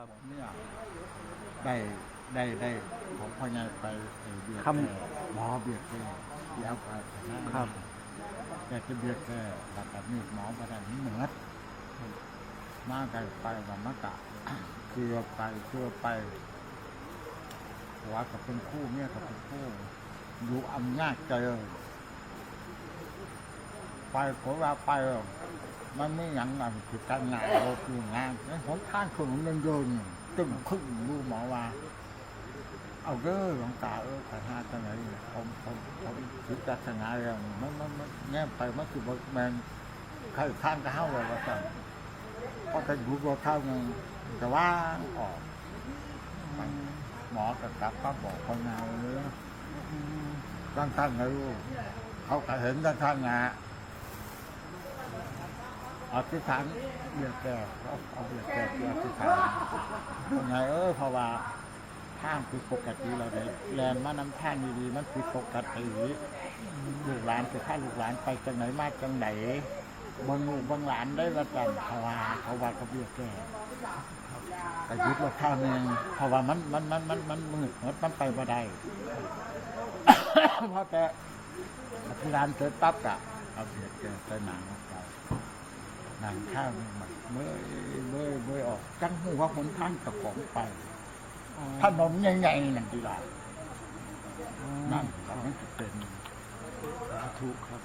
ครับเนี่ยได้ได้ได้ของพ่อใหญ่ไปไอ้เบียร์คำ แก่หมอเบียร์แก่ที่เอาไปนะครับ แต่จะเบียร์แก่แล้วก็มีหมอประดันเหนือดมาไกลไปวันมะกะคือไปคือไปหัวกับเป็นคู่เนี่ยกับเป็นคู่อยู่อำนาจเจอ ไปเพราะว่าไปมันไม่ยังมันคือการงานเราคืองานไอ้หนทางคนมันเดินตึงขึ้นดูหมอว่า เอาเด้อหลวงตาเออขันห้าจังไหนผมผมผมคิดจัดงานเรื่องมันมันมันแง่ไปมันคือแมนใครข้างก็เข้าเลยว่าสั่งพอจะอยู่บ่เข้าเงินแต่ว่าออกมันหมอกับกลับก็บอกคนงานเลยตั้งท่านนะลูกเขาก็เห็นตั้งท่านงาน อธิษฐานเบียดแก่เอาเอาเบียดแก่ที่อธิษฐานยังไงเออเพราะว่าทางผิดปกติเราได้แลนมาน้ำทางดีๆมันผิดปกติลูกหลานจะพาลูกหลานไปจังไหนมากจังไหนบางลูกบางหลานได้ว่าจันเขาว่าเขาว่าเขาเบี้ยแก่แต่ยึดเราข้าวหนึงเพราว่ามันมันมันมันมันมืดมันมันไปบ่ได้พราะแต่ที่ร้านเสร็จปั๊บกะเอาเบี้ยแก่ใส่หนังออกไป นังข้าวนี่มันเมื่อยเมื่อยเมื่อยออกจังหัวหนทางตะของไปถนนใหญ่ๆนั่นทีไรนั่นครับมันจะเป็นสาธุครับ